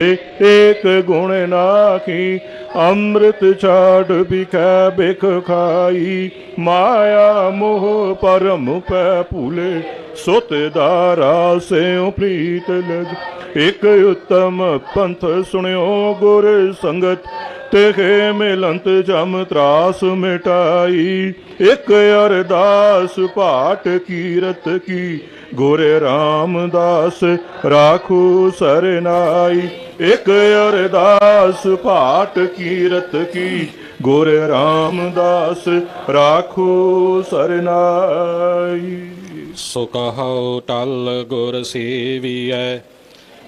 ਏਕ ਗੁਣ ਨਾਖੀ, ਅੰਮ੍ਰਿਤ ਛਾੜ ਬਿਖੈ ਬਿਖ ਖਾਈ। ਮਾਇਆ ਮੋਹ ਪਰਮ ਪੈ ਭੂਲੇ, ਸੁਤ ਦਾਰਾ ਸਿਉ ਪ੍ਰੀਤ ਲਗ ਇਕ ਉਤਮ ਪੰਥ ਸੁਣਿਓ ਗੁਰ ਸੰਗਤ, ਤੇਖੇ ਮਿਲੰਤ ਜਮ ਤਰਾਸ ਮਿਟਾਈ। ਇਕ ਅਰਦਾਸ ਪਾਠ ਕੀਰਤ ਕੀ ਗੁਰ ਰਾਮਦਾਸ ਰਾਖੂ ਸਰਨਾਈ, ਇਕ ਅਰਦਾਸ ਪਾਠ ਕੀਰਤ ਕੀ। ਗੁਰ ਰਾਮਦਾਸ ਰਾਖੂ ਸਰਨਾਈ। ਸੋ ਕਹੋ ਟਲ ਗੁਰ ਸੇਵੀਐ,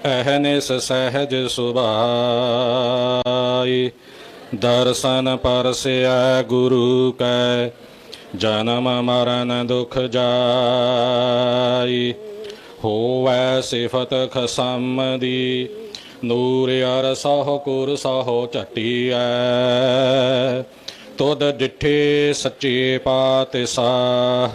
ਅਹਨਿਸ ਸਹਿਜ ਸੁਭਾਈ। ਦਰਸ਼ਨ ਪਰਸਿਆ ਗੁਰੂ ਕੈ ਜਨਮ ਮਰਨ ਦੁਖ ਜਾਈ ਹੋਵੈ ਸਿਫਤ ਖਸਮ ਦੀ ਨੂਰ ਅਰ ਸਹੁ ਕੁਰ ਸਹੁ ਝਟੀਐ। ਤੁਧ ਡਿਠੇ ਸੱਚੇ ਪਾਤਸ਼ਾਹ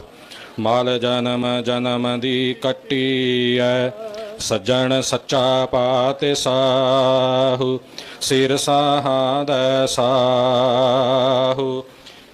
ਮਾਲ ਜਨਮ ਜਨਮ ਦੀ ਕੱਟੀ ਐ ਸੱਜਣ ਸੱਚਾ ਪਾਤਸ਼ਾਹ ਸਿਰ ਸਾਹਾਂ ਦਾ ਸਾਹੂ।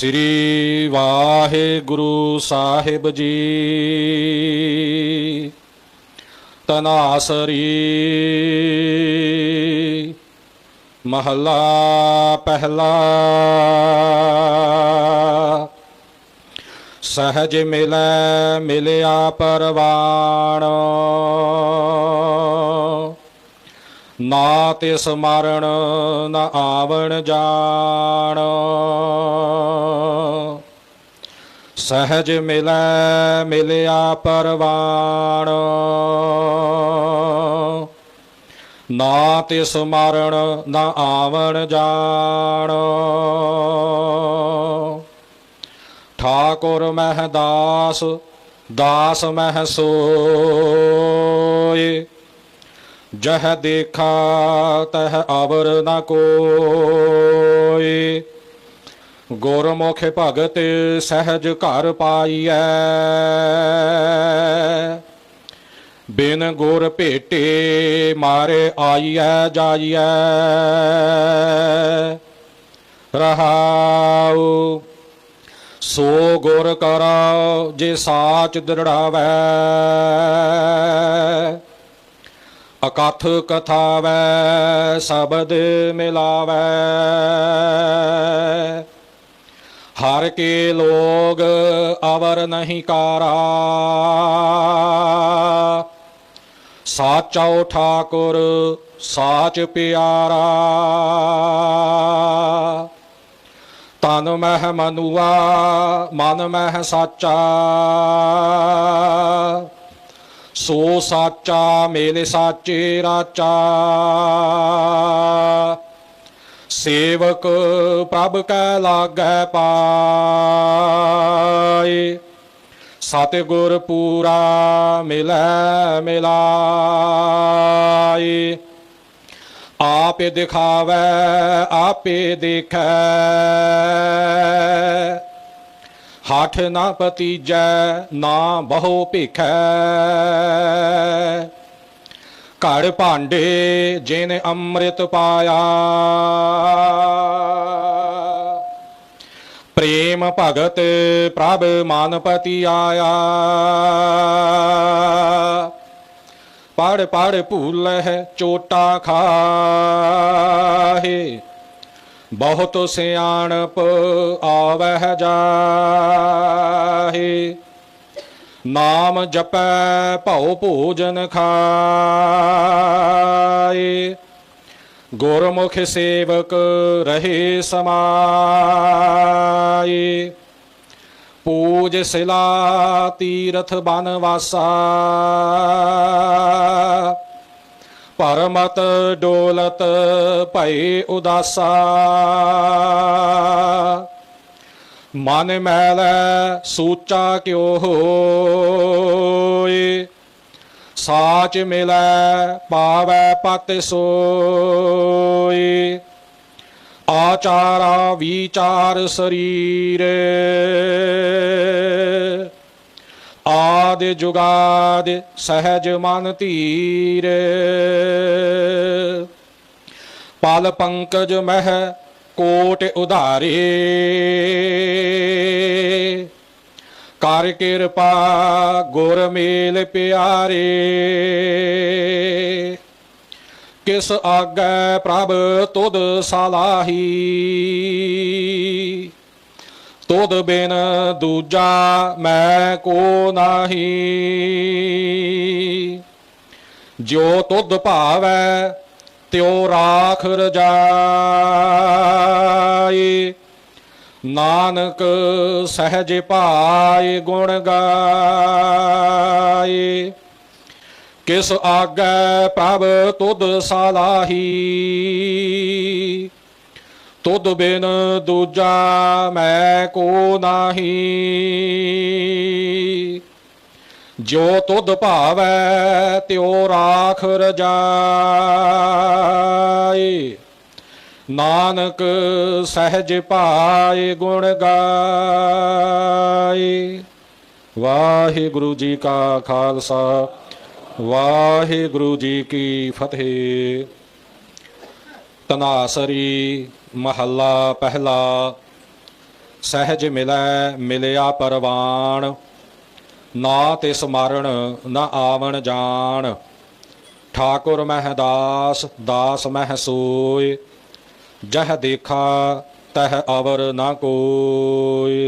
ਸ੍ਰੀ ਵਾਹਿਗੁਰੂ ਸਾਹਿਬ ਜੀ। ਤਨਾਸਰੀ ਮਹੱਲਾ ਪਹਿਲਾ। ਸਹਜ ਮਿਲੈ ਮਿਲਿਆ ਪਰਵਾਣ। ਨਾ ਤਿਸ ਮਰਨ, ਨ ਆਵਣ ਜਾਣ। ਸਹਜ ਮਿਲੈ, ਮਿਲਿਆ ਪਰਵਾਣ। ਨਾ ਤਿਸ ਮਰਨ, ਨ ਆਵਣ ਜਾਣ। ਠਾਕੁਰ ਮਹਿ ਦਾਸ ਦਾਸ ਮਹਿ ਸੋਏ ਜਹ ਦੇਖਾ, ਤਹ ਅਵਰ ਨ ਕੋਏ ਗੁਰਮੁਖ ਭਗਤ ਸਹਿਜ ਘਰ ਪਾਈਐ। ਬਿਨ ਗੁਰ ਭੇਟੇ ਮਾਰੇ ਆਈਐ, ਜਾਈਐ। ਰਹਾਉ, ਸੋ ਗੁਰ ਕਰਾ ਜੇ ਸਾਚ ਦ੍ਰਿੜਾਵੈ। ਅਕਥ ਕਥਾਵੈ, ਸ਼ਬਦ ਮਿਲਾਵੈ। ਹਰ ਕੇ ਲੋਗ ਅਵਰ ਨਹੀਂ ਕਾਰਾ। ਸਾਚਾ ਠਾਕੁਰ, ਸਾਚ ਪਿਆਰਾ। ਤਨ ਮਹਿ ਮਨੁਆ, ਮਨ ਮਹਿ ਸਾਚਾ। ਸੋ ਸਾਚਾ ਮੇਲੇ ਸਾਚੇ ਰਾਚਾ। ਸੇਵਕ ਪ੍ਰਭ ਕੈ ਲਾਗੈ ਪਾਏ। ਸਤਿਗੁਰ ਪੂਰਾ ਮਿਲੈ ਮਿਲਾਏ। ਆਪੇ ਦਿਖਾਵੈ, ਆਪੇ ਦੇਖੈ। ਹਾਠ ਨਾ ਪਤੀਜੈ ਨਾ ਬਹੁ ਭਿਖੈ। ਘੜ ਭਾਂਡੇ ਜਿਨ ਅੰਮ੍ਰਿਤ ਪਾਇਆ, ਪ੍ਰੇਮ ਭਗਤ ਪ੍ਰਭ ਮਾਨਪਤੀ ਆਇਆ। ਪੜ ਪੜ ਭੂਲਹਿ ਚੋਟਾ ਖਾਹੇ ਬਹੁਤ ਸਿਆਣਪ ਆਵਹਿ ਜਾਹੇ। ਨਾਮ ਜਪੈ ਭਉ ਭੋਜਨ ਖਾਏ। ਗੁਰਮੁਖ ਸੇਵਕ ਰਹੇ ਸਮਾਏ। ਪੂਜ ਸਿਲਾ ਤੀਰਥ ਬਨ ਵਾਸਾ ਪਰਮਤ ਡੋਲਤ ਭਈ ਉਦਾਸਾ। ਮਨ ਮੈਲੈ ਸੂਚਾ ਕਿਉ ਹੋਏ ਸਾਚ ਮਿਲੈ ਪਾਵੈ ਪਤ ਸੋਏ ਆਚਾਰਾ ਵਿਚਾਰ ਸਰੀਰ। ਆਦ ਜੁਗਾਦ ਸਹਿਜ ਮਨ ਧੀਰ ਪਲ ਪੰਕਜ ਮਹਿ ਕੋਟ ਉਧਾਰੇ। ਕਰ ਕਿਰਪਾ ਗੁਰ ਮੇਲ ਪਿਆਰੇ। ਕਿਸ ਆਗੈ ਪ੍ਰਭ ਤੁਧ ਸਲਾਹੀ। ਤੁਧ ਬਿਨ ਦੂਜਾ ਮੈਂ ਕੋ ਨਾਹੀ। ਜੋ ਤੁਧ ਭਾਵੈ, ਤਿਉ ਰਾਖ ਰਜਾਈ। ਨਾਨਕ ਸਹਿਜ ਭਾਏ ਗੁਣ ਗਾਏ ਕਿਸ ਆਗੈ ਪ੍ਰਭ ਤੁਧ ਸਲਾਹੀ। ਤੁਧ ਬਿਨ ਦੂਜਾ ਮੈਂ ਕੋ ਨਾਹੀ। ਜੋ ਤੁਧ ਭਾਵੈ, ਤਿਉ ਰਾਖ ਰਜਾਈ ਨਾਨਕ ਸਹਿਜ ਪਾਏ ਗੁਣ ਗਾਏ ਵਾਹਿਗੁਰੂ ਜੀ ਕਾ ਖਾਲਸਾ, ਵਾਹਿਗੁਰੂ ਜੀ ਕੀ ਫਤਿਹ। ਤਨਾਸਰੀ ਮਹੱਲਾ ਪਹਿਲਾ, ਸਹਿਜ ਮਿਲੈ ਮਿਲਿਆ ਪਰਵਾਨ ਨਾ ਤੇ ਮਾਰਣ ਨਾ ਆਵਣ ਜਾਣ। ਠਾਕੁਰ ਮਹਿ ਦਾਸ ਦਾਸ ਮਹਿ ਸੋਏ ਜਹ ਦੇਖਾ ਤਹ ਅਵਰ ਨਾ ਕੋਏ